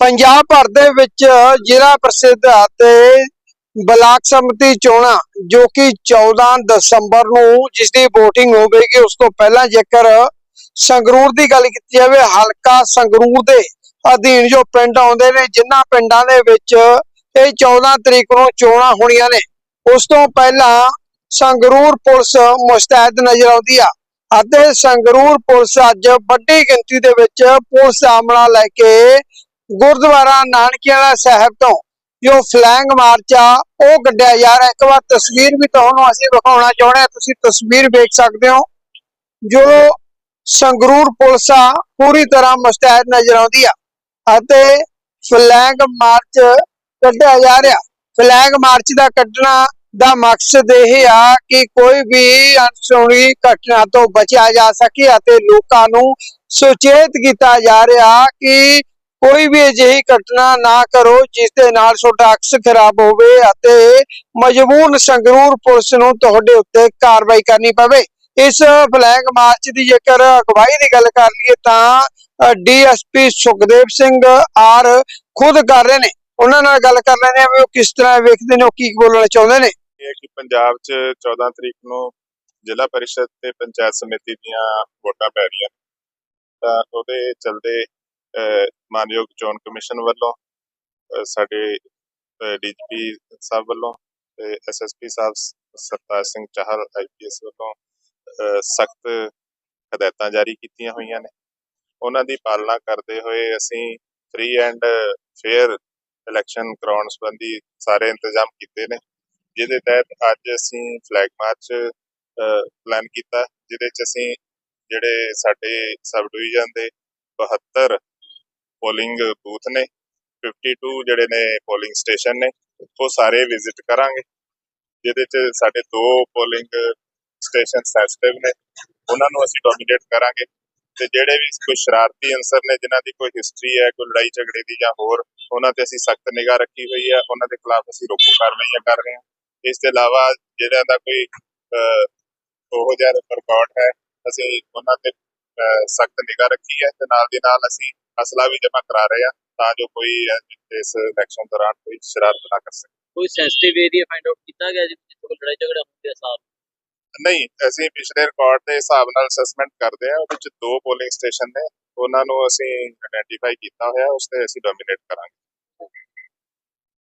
ਪੰਜਾਬ ਭਰ ਦੇ ਵਿੱਚ ਜ਼ਿਲ੍ਹਾ ਪ੍ਰਸਿੱਧ ਅਤੇ ਬਲਾਕ ਸਮਿਤੀ ਚੋਣਾਂ, ਜੋ ਕਿ 14 ਦਸੰਬਰ ਨੂੰ ਜਿਸ ਦੀ VOTING ਹੋਵੇਗੀ ਉਸ ਤੋਂ ਪਹਿਲਾਂ ਜੇਕਰ ਸੰਗਰੂਰ ਦੀ ਗੱਲ ਕੀਤੀ ਜਾਵੇ, ਹਲਕਾ ਸੰਗਰੂਰ ਦੇ ਅਧੀਨ ਜੋ ਪਿੰਡ ਆਉਂਦੇ ਨੇ, ਜਿਨ੍ਹਾਂ ਪਿੰਡਾਂ ਦੇ ਵਿੱਚ ਇਹ 14 ਤਰੀਕ ਨੂੰ ਚੋਣਾਂ ਹੋਣੀਆਂ ਨੇ, ਉਸ ਤੋਂ ਪਹਿਲਾਂ ਸੰਗਰੂਰ ਪੁਲਿਸ ਮੁਸਤੈਦ ਨਜ਼ਰ ਆਉਂਦੀ ਆ ਅਤੇ ਸੰਗਰੂਰ ਪੁਲਿਸ ਅੱਜ ਵੱਡੀ ਗਿਣਤੀ ਦੇ ਵਿੱਚ ਪੁਲਿਸ ਆਮਲਾ ਲੈ ਕੇ ਗੁਰਦੁਆਰਾ ਨਾਨਕੀਆਣਾ ਸਾਹਿਬ ਤੋਂ ਜੋ ਫਲੈਂਗ ਮਾਰਚ ਆ, ਉਹ ਕੱਢਿਆ ਜਾ ਰਿਹਾ। ਇੱਕ ਵਾਰ ਤਸਵੀਰ ਵੀ ਤੁਹਾਨੂੰ ਅਸੀਂ ਵਿਖਾਉਣਾ ਚਾਹੁੰਦੇ ਹਾਂ। ਤੁਸੀਂ ਤਸਵੀਰ ਵੇਖ ਸਕਦੇ ਹੋ, ਜੋ ਸੰਗਰੂਰ ਪੁਲਿਸ ਆ, ਪੂਰੀ ਤਰ੍ਹਾਂ ਮੁਸਤੈਦ ਨਜ਼ਰ ਆਉਂਦੀ ਆ। ਅਤੇ ਫਲੈਂਗ ਮਾਰਚ ਕੱਢਿਆ ਜਾ ਰਿਹਾ। ਫਲੈਗ ਮਾਰਚ ਦਾ ਕੱਢਣਾ ਦਾ ਮਕਸਦ ਇਹ ਆ ਕਿ ਕੋਈ ਵੀ ਅਨਸੁਣੀ ਘਟਨਾ ਤੋਂ ਬਚਿਆ ਜਾ ਸਕੇ ਅਤੇ ਲੋਕਾਂ ਨੂੰ ਸੁਚੇਤ ਕੀਤਾ ਜਾ ਰਿਹਾ ਕਿ ਕੋਈ ਵੀ ਅਜਿਹੀ ਘਟਨਾ ਨਾ ਕਰੋ ਜਿਸ ਦੇ ਨਾਲ ਤੁਹਾਡਾ ਅਕਸ ਖਰਾਬ ਹੋਵੇ ਅਤੇ ਮਜਬੂਰ ਸੰਗਰੂਰ ਪੁਲਿਸ ਨੂੰ ਤੁਹਾਡੇ ਉੱਤੇ ਕਾਰਵਾਈ ਕਰਨੀ ਪਵੇ। ਇਸ ਫਲੈਗ ਮਾਰਚ ਦੀ ਜੇਕਰ ਅਗਵਾਈ ਦੀ ਗੱਲ ਕਰ ਲਈਏ ਤਾਂ ਡੀਐਸਪੀ ਸੁਖਦੇਵ ਸਿੰਘ ਆਰ ਖੁਦ ਕਰ ਰਹੇ ਨੇ। ਉਹਨਾਂ ਨਾਲ ਗੱਲ ਕਰ ਲੈਂਦੇ ਆ ਵੀ ਉਹ ਕਿਸ ਤਰ੍ਹਾਂ ਵੇਖਦੇ ਨੇ, ਉਹ ਕੀ ਬੋਲਣਾ ਚਾਹੁੰਦੇ ਨੇ। ਇਹ ਕਿ ਪੰਜਾਬ 'ਚ 14 ਤਰੀਕ ਨੂੰ ਜ਼ਿਲ੍ਹਾ ਪਰਿਸ਼ਦ ਤੇ ਪੰਚਾਇਤ ਸਮਿਤੀ ਦੀਆਂ ਵੋਟਾਂ ਪੈ ਰਹੀਆਂ ਨੇ। ਤਾਂ ਉਹਦੇ ਚਲਦੇ ਮਾਨਯੋਗ ਚੋਣ ਕਮਿਸ਼ਨ ਵੱਲੋਂ ਸਾਡੇ ਡੀਜੀਪੀ ਸਾਹਿਬ ਵੱਲੋਂ ਤੇ ਐਸਐਸਪੀ ਸਾਹਿਬ ਸਰਤਾਜ ਸਿੰਘ ਚਾਹਲ ਆਈਪੀਐਸ ਵੱਲੋਂ ਸਖਤ ਹਦਾਇਤਾਂ ਜਾਰੀ ਕੀਤੀਆਂ ਹੋਈਆਂ ਨੇ। ਉਹਨਾਂ ਦੀ ਪਾਲਣਾ ਕਰਦੇ ਹੋਏ ਅਸੀਂ ਫ੍ਰੀ ਐਂਡ ਫੇਅਰ ਇਲੈਕਸ਼ਨ ਕਰਾਉਣ ਸੰਬੰਧੀ ਸਾਰੇ ਇੰਤਜ਼ਾਮ ਕੀਤੇ ਨੇ। ਜਿਹਦੇ ਤਹਿਤ ਅੱਜ ਅਸੀਂ ਫਲੈਗ ਮਾਰਚ ਪਲਾਨ ਕੀਤਾ, ਜਿਹਦੇ ਚ ਅਸੀਂ ਜਿਹੜੇ ਸਾਡੇ ਸਬ ਡਿਵੀਜ਼ਨ ਦੇ 72 ਪੋਲਿੰਗ ਬੂਥ ਨੇ 52 ਜਿਹੜੇ ਨੇ ਪੋਲਿੰਗ ਸਟੇਸ਼ਨ ਨੇ ਉਹ ਸਾਰੇ ਵਿਜ਼ਿਟ ਕਰਾਂਗੇ। ਜਿਹਦੇ ਚ ਸਾਡੇ ਦੋ ਪੋਲਿੰਗ ਸਟੇਸ਼ਨ ਸੈਂਸਿਟਿਵ ਨੇ, ਉਹਨਾਂ ਨੂੰ ਅਸੀਂ ਡੋਮੀਨੇਟ ਕਰਾਂਗੇ। ਤੇ ਜਿਹੜੇ ਵੀ ਕੋਈ ਸ਼ਰਾਰਤੀ ਅਨਸਰ ਨੇ, ਜਿਨ੍ਹਾਂ ਦੀ ਕੋਈ ਹਿਸਟਰੀ ਹੈ, ਕੋਈ ਲੜਾਈ ਝਗੜੇ ਦੀ ਜਾਂ ਹੋਰ, ਉਹਨਾਂ ਤੇ ਅਸੀਂ ਸਖਤ ਨਿਗਾਹ ਰੱਖੀ ਹੋਈ ਹੈ। ਉਹਨਾਂ ਦੇ ਖਿਲਾਫ ਅਸੀਂ ਰੋਕੂ ਕਾਰਵਾਈਆਂ ਕਰ ਰਹੇ ਹਾਂ। ਇਸ ਤੋਂ ਇਲਾਵਾ ਜਿਹੜਾ ਦਾ ਕੋਈ ਉਹ ਉਹੋ ਜਿਹਾ ਰਿਕਾਰਡ ਹੈ, ਅਸੀਂ ਉਹਨਾਂ ਤੇ ਸਖਤ ਨਿਗਾਹ ਰੱਖੀ ਹੈ ਤੇ ਨਾਲ ਦੀ ਨਾਲ ਅਸੀਂ ਅਸਲਾ ਵੀ ਜਮ੍ਹਾਂ ਕਰਾ ਰਹੇ ਹਾਂ ਤਾਂ ਜੋ ਕੋਈ ਇਸ ਇਲੈਕਸ਼ਨ ਦੌਰਾਨ ਕੋਈ ਸ਼ਰਾਰਤ ਨਾ ਕਰ ਸਕੇ। ਕੋਈ ਸੈਂਸਿਟਿਵ ਏਰੀਆ ਫਾਈਂਡ ਆਊਟ ਕੀਤਾ ਗਿਆ ਜਿੱਥੇ ਕੋਈ ਲੜਾਈ ਝਗੜਾ ਹੁੰਦੇ ਆ ਸਾਫ਼ ਨਹੀਂ ਅਸੀਂ ਪਿਛਲੇ ਰਿਕਾਰਡ ਦੇ ਹਿਸਾਬ ਨਾਲ ਅਸੈਸਮੈਂਟ ਕਰਦੇ ਹਾਂ ਉਹਦੇ ਵਿੱਚ ਦੋ ਪੋਲਿੰਗ ਸਟੇਸ਼ਨ ਨੇ ਉਹਨਾਂ ਨੂੰ ਅਸੀਂ ਆਇਡੈਂਟੀਫਾਈ ਕੀਤਾ ਹੋਇਆ ਉਸ ਤੇ ਅਸੀਂ ਡੋਮੀਨੇਟ ਕਰਾਂਗੇ।